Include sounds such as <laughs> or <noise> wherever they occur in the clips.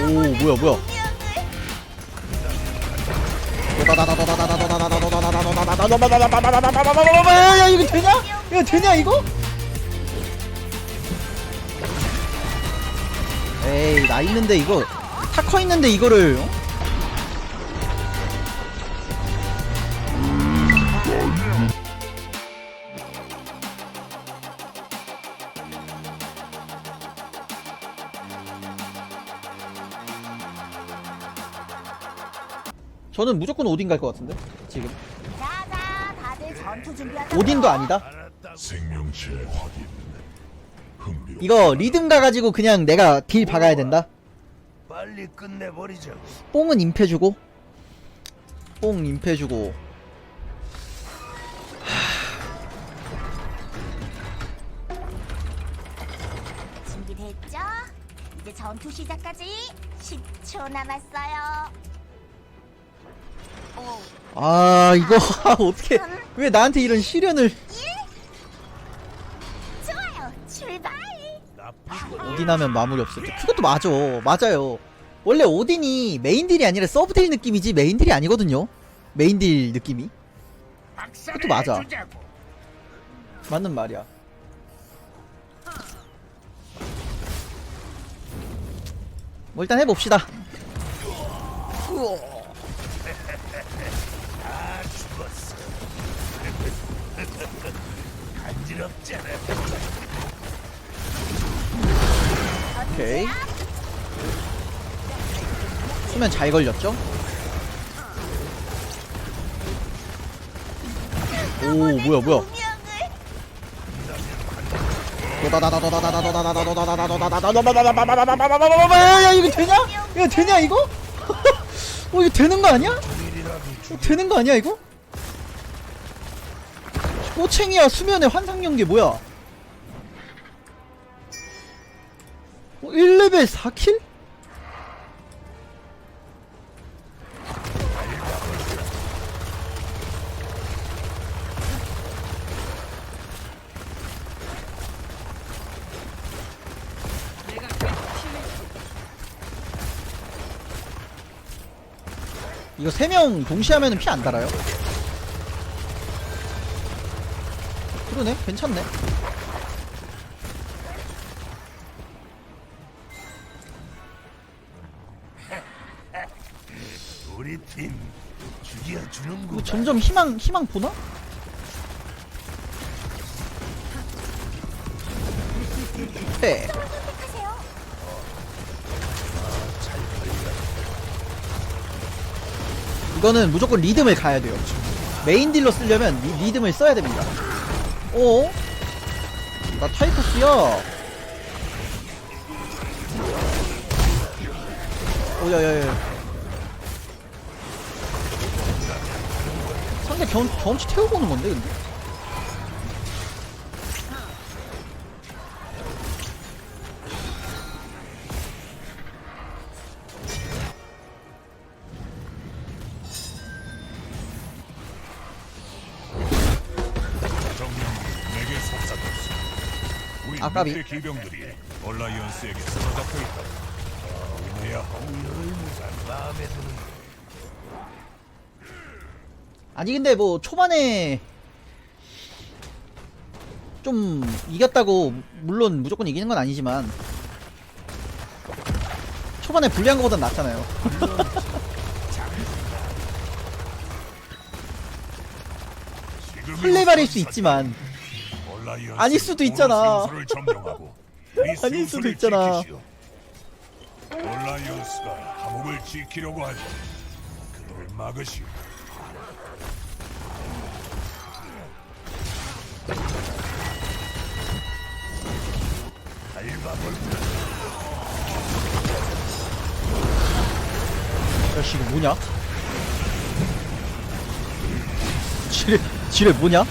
오 뭐야 뭐야 야 이거 되냐? 이거 되냐 이거? 에이 나 있는데 이거 타커 있는데 이거를 어? 저는 무조건 오딘 갈 것 같은데 지금 자자, 다들 전투 준비하자. 오딘도 아니다 생명체 확인. 흥미롭. 이거 리듬 가가지고 그냥 내가 딜 박아야 된다 빨리 끝내버리자. 뽕은 임패 주고 뽕 임패 주고 준비됐죠? 이제 전투 시작까지 10초 남았어요. 오, 아 이거 <laughs> 어떻게 왜 나한테 이런 시련을 좋아요. 출발. 오딘 하면 마무리 없을 때. 그것도 맞아. 맞아요. 원래 오딘이 메인딜이 아니라 서브딜 느낌이지 메인딜이 아니거든요. 메인딜 느낌이. 그것도 맞아. 맞는 말이야. 뭐 일단 해봅시다. 간지럽잖아. 오케이 수면 잘 걸렸죠? 오 뭐야 뭐야 야 이거 되냐? 이거 되냐 이거? 어 이거 되는 거 아니야? 되는 거 아니야 이거? 꼬챙이야 수면의 환상 연계 뭐야? 어, 1레벨 4킬? 이거 3명 동시에 하면 은 피 안 달아요? 그러네 괜찮네 우리 팀 죽여주는구나. 이거 점점 희망 희망 보나? 네. 이거는 무조건 리듬을 가야 돼요. 메인 딜로 쓰려면 리, 리듬을 써야 됩니다. 어? 나 타이커스야. 오야야야. 상대 경, 경치 태우고 오는 건데 근데? 까비. 기병들이 얼라이언스에게 사로잡혀 있다. 이내야 의무가 마음에 드는. 아니 근데 뭐 초반에 좀 이겼다고 물론 무조건 이기는 건 아니지만 초반에 불리한 것보단 낫잖아요. 지금이 플레이 발일 <laughs> 수. 있지만 아닐 수도 있잖아. <laughs> 아닐 수도 있잖아. 지키시오. 얼라이언스가 감옥을 지키려고 하니 그를 막으시오. 야씨 이거 뭐냐? 지뢰 지뢰 뭐냐?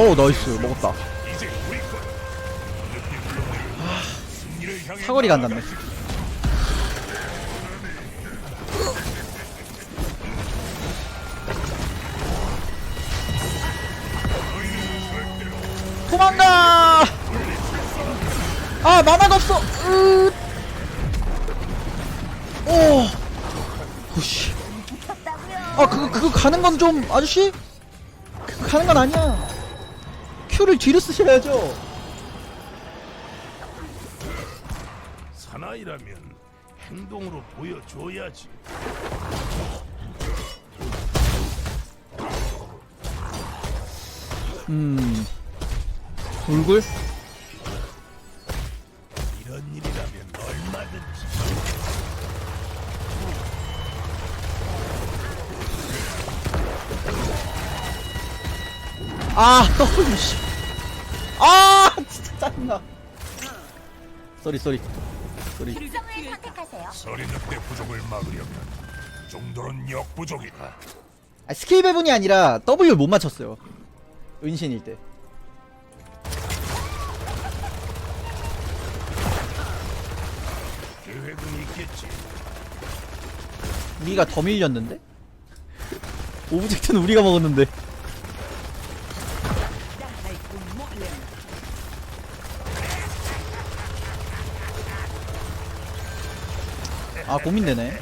어 나이스. 먹었다. 아, 사거리 간다네. 도망가! 아 만화가 없어. 으오씨 아 그거 그거 가는 건 좀 아저씨? 가는 건 아니야. 큐를 뒤로 쓰셔야죠 사나이라면 행동으로 보여줘야지. 음 돌굴 이런 일이라면 얼마든지. 아 <laughs> W 씨. 짜증나 쏘리 쏘리 쏘리 선택하세요. 서리 늑대 부족을 막으려면 정도는 역부족이다. 아, 스킬 배분이 아니라 W 못 맞췄어요 은신일 때 계획은 있겠지. 우리가 더 밀렸는데? 오브젝트는 우리가 먹었는데 아 고민되네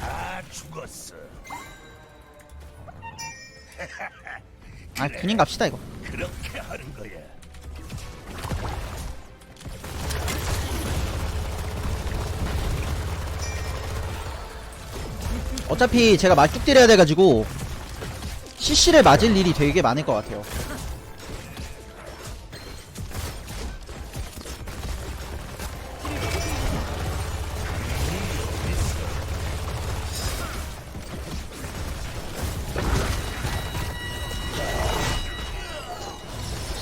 다 죽었어. 아 군인 갑시다 이거 그렇게 하는 거야. 어차피 제가 말뚝 때려야 돼가지고 CC를 맞을 일이 되게 많을 것 같아요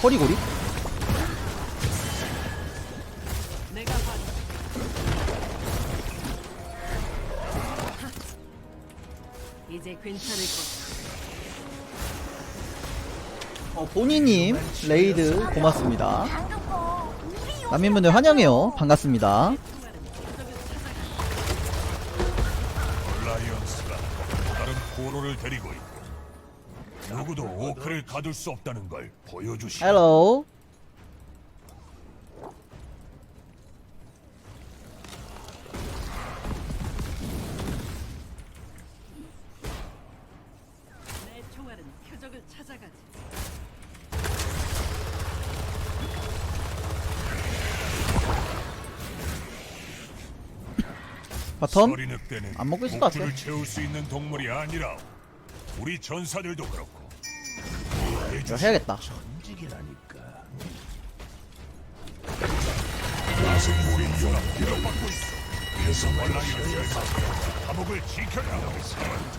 허리고리? 이제 괜찮을 것. 어, 본인님 레이드 고맙습니다 난민분들 환영해요 반갑습니다 가둘 수 없다는 걸 보여주시. 헬로 내 총알은 표적을 찾아가지. 바텀 서리 늑대는 안 먹고 있을 것 같아. 목줄을 채울 수 있는 동물이 아니라 우리 전사들도 그렇고 이거 해야겠다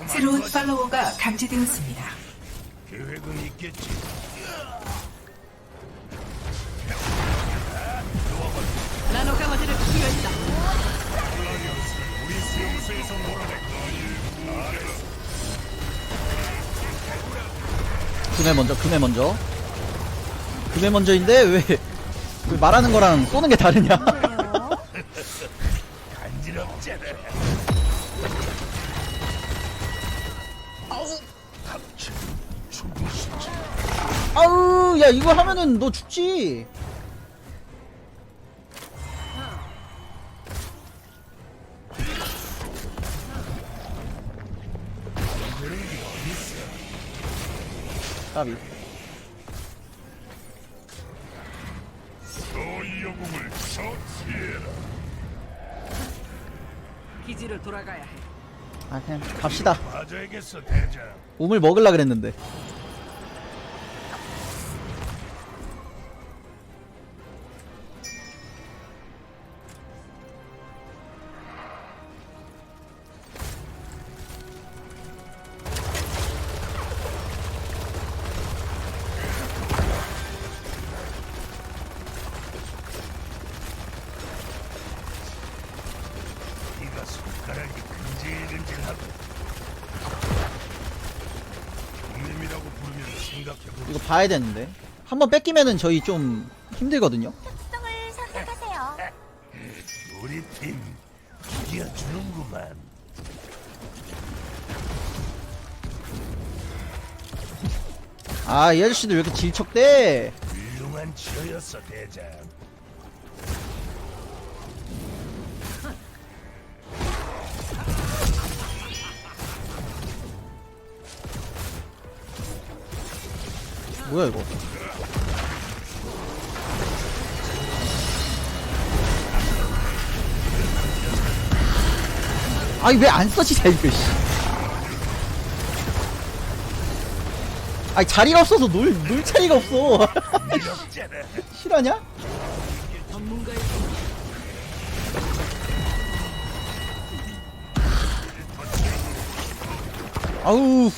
새로운 팔로워가 감지되었습니다. 계획은 있겠지. 나노 강화제를 투여했다. 우리 수용소에서 몰아냈 금에 먼저 금에 먼저. 금에 먼저인데 왜, 왜 말하는 거랑 쏘는 게 다르냐. 아우 야 이거 하면은 너 죽지 까비 영웅을 처치해라. 기지로 돌아가야 해. 아 그냥 갑시다 맞아야겠어, 대장. 우물 먹을라 그랬는데 봐야 되는데 한 번 뺏기면은 저희 좀 힘들거든요 특성을 선택하세요. 우리 팀 이겨주는구만. 아이 아저씨들 왜 이렇게 질척대 훌륭한 치어였어, 대장. 뭐야 이거? 아니 왜안 써지냐 이거 씨. 아니 자리가 없어서 놀, 놀 자리가 없어? <laughs> 전문가의 아우.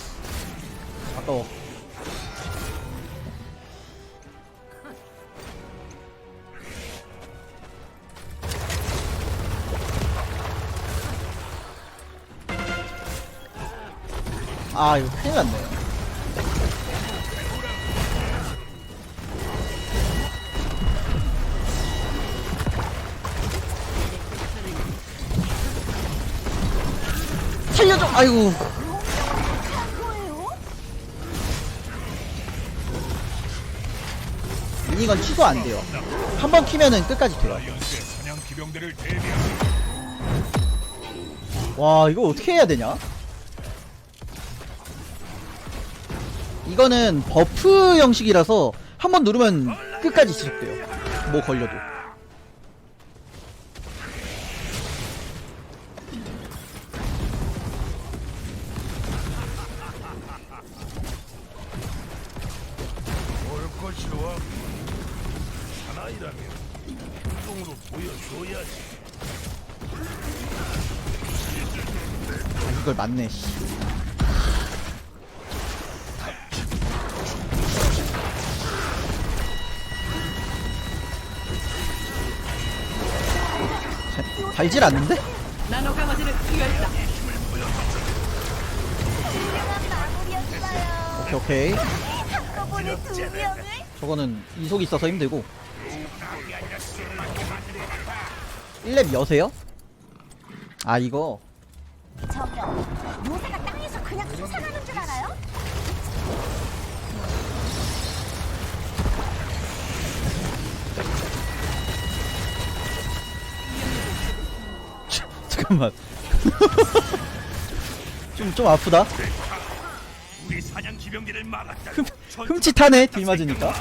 아까워 아 이거 큰일 났네 살려줘 아이고? 미니건 취소 안 돼요. 한 번 키면은 끝까지 대비하시 와, 이거 어떻게 해야 되냐? 이거는 버프 형식이라서 한 번 누르면 끝까지 지속돼요. 뭐 걸려도. 아, 이걸 맞네, 씨. 달질 않는데? 오케이, 오케이. 저거는 이속이 있어서 힘들고 1렙 여세요? 아 이거 저기요. 요새가 땅에서 그냥 솟아나는 줄 알아요? 잠깐만. <laughs> 좀 좀 아프다. 흠, 흠칫하네 딜 맞으니까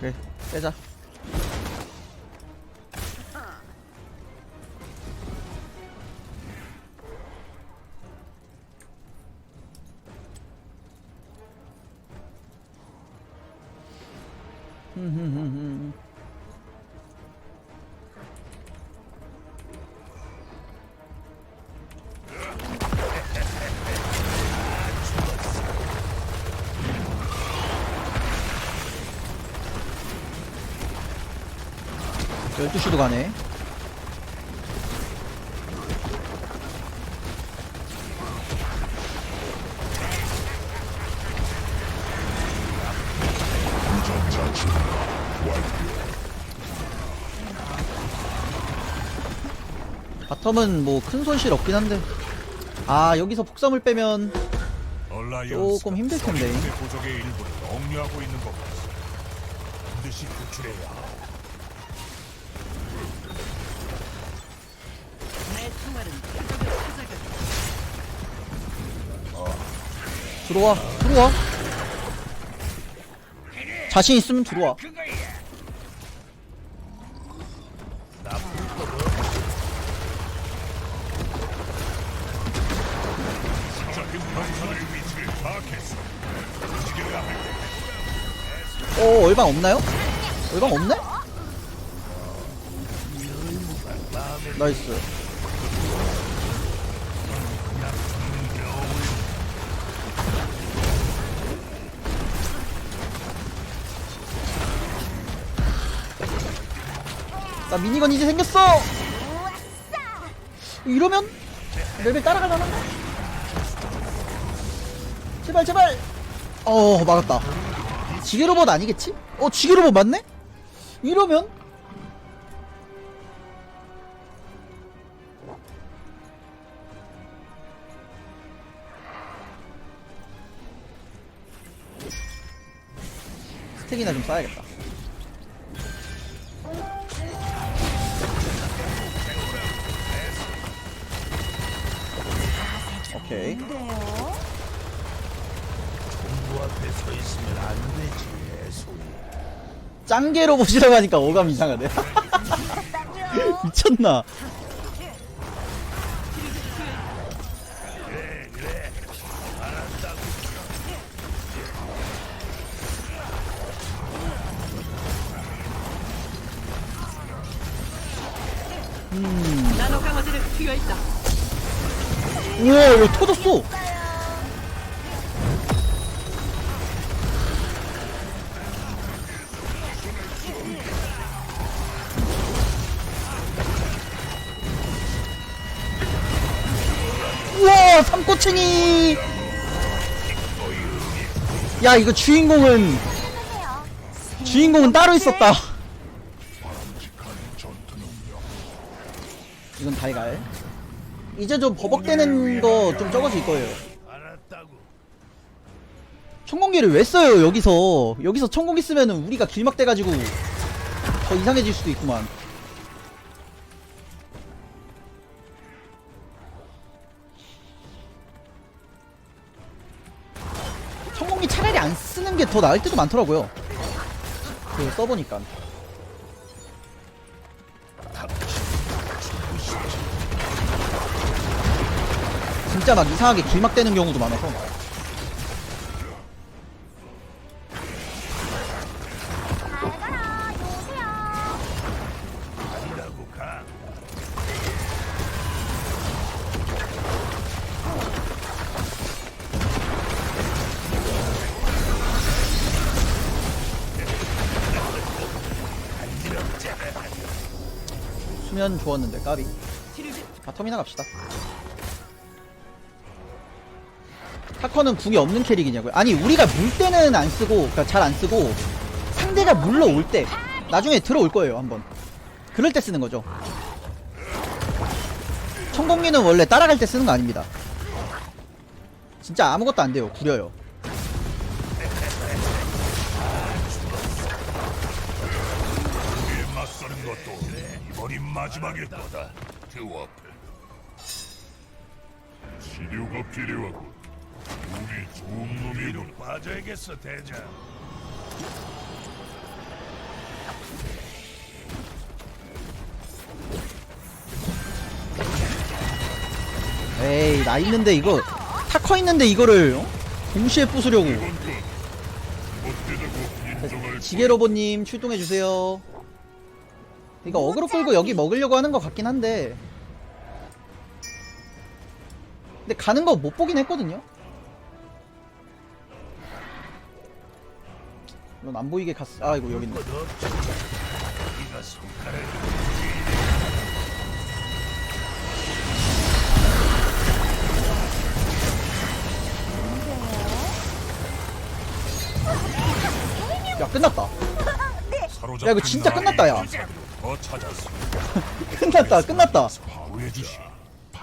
그래 빼자 흠흠흠흠. 열두 시도 가네. 바텀은 뭐 큰 손실 없긴 한데 아 여기서 폭삼을 빼면 조금 힘들 텐데. 서리온의 부족의 일부를 억류하고 있는 것 같아 반드시 구출해야 들어와 들어와 자신 있으면 들어와 어 얼방 없나요? 얼방 없네? 나이스 자 미니건 이제 생겼어 이러면 레벨 따라갈 만한데? 제발 제발 어 막았다 지게로봇 아니겠지? 어 지게로봇 맞네? 이러면 스택이나 좀 쌓아야겠다 오케이. 근데요? 짱개로 보시라고 하니까 오감 이상하네. <laughs> 미쳤나? 나노 강화제를 투여했다. 우와, 이거 터졌어! 우와, 삼꼬챙이! 야, 이거 주인공은, 주인공은 따로 있었다. 이건 달걀. 이제 좀 버벅대는 거 좀 적어질 거예요. 천공기를 왜 써요 여기서? 여기서 천공기 쓰면은 우리가 길막 돼가지고 더 이상해질 수도 있구만. 천공기 차라리 안 쓰는 게 더 나을 때도 많더라고요. 그 써보니까 진짜 막 이상하게 길막 되는 경우도 많아서. 수면 좋았는데 까비 바텀이나 갑시다 타커는 궁이 없는 캐릭이냐고요? 아니 우리가 물 때는 안 쓰고 그러니까 잘 안 쓰고 상대가 물러 올 때 나중에 들어올 거예요 한번 그럴 때 쓰는 거죠 청공기는 원래 따라갈 때 쓰는 거 아닙니다 진짜 아무것도 안 돼요 구려요 마지막일 거다. 드워프. 치료가 필요하고 우리 좋은 놈이로 빠져야겠어 대장. 에이 나 있는데 이거 타커 있는데 이거를 어? 동시에 부수려고. 지게 로봇님 출동해주세요. 이거 어그로 끌고 여기 먹으려고 하는 것 같긴 한데. 근데 가는 거 못 보긴 했거든요 물론 안 보이게 갔.. 아 이거 여기 있네. 야 끝났다. 야, 이거 진짜 끝났다, 야. <laughs> 끝났다 끝났다.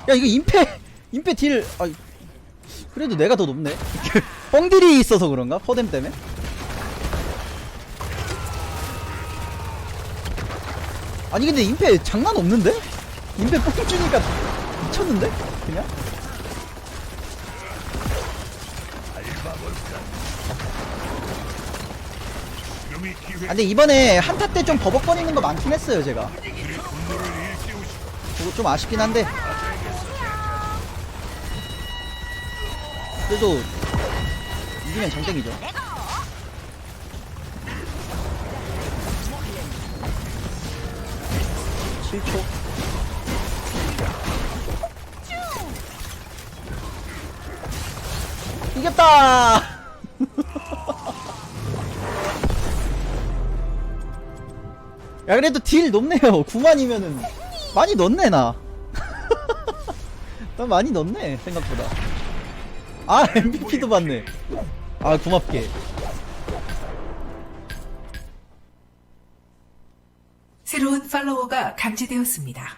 야 이거 임페 임페 딜 아, 그래도 내가 더 높네. <laughs> 뻥딜이 있어서 그런가? 퍼뎀 때문에 아니 근데 임페 장난 없는데 임페 뻥 주니까 미쳤는데 그냥. 아 근데 이번에 한타 때 좀 버벅거리는 거 많긴 했어요 제가. 그거 좀 아쉽긴 한데 그래도 이기면 장땡이죠 7초 이겼다 <laughs> 야 그래도 딜 높네요 9만이면은 많이 넣네 나. <laughs> 나 많이 넣네 생각보다. 아 <laughs> MVP도 받네. 아 고맙게. 감지되었습니다.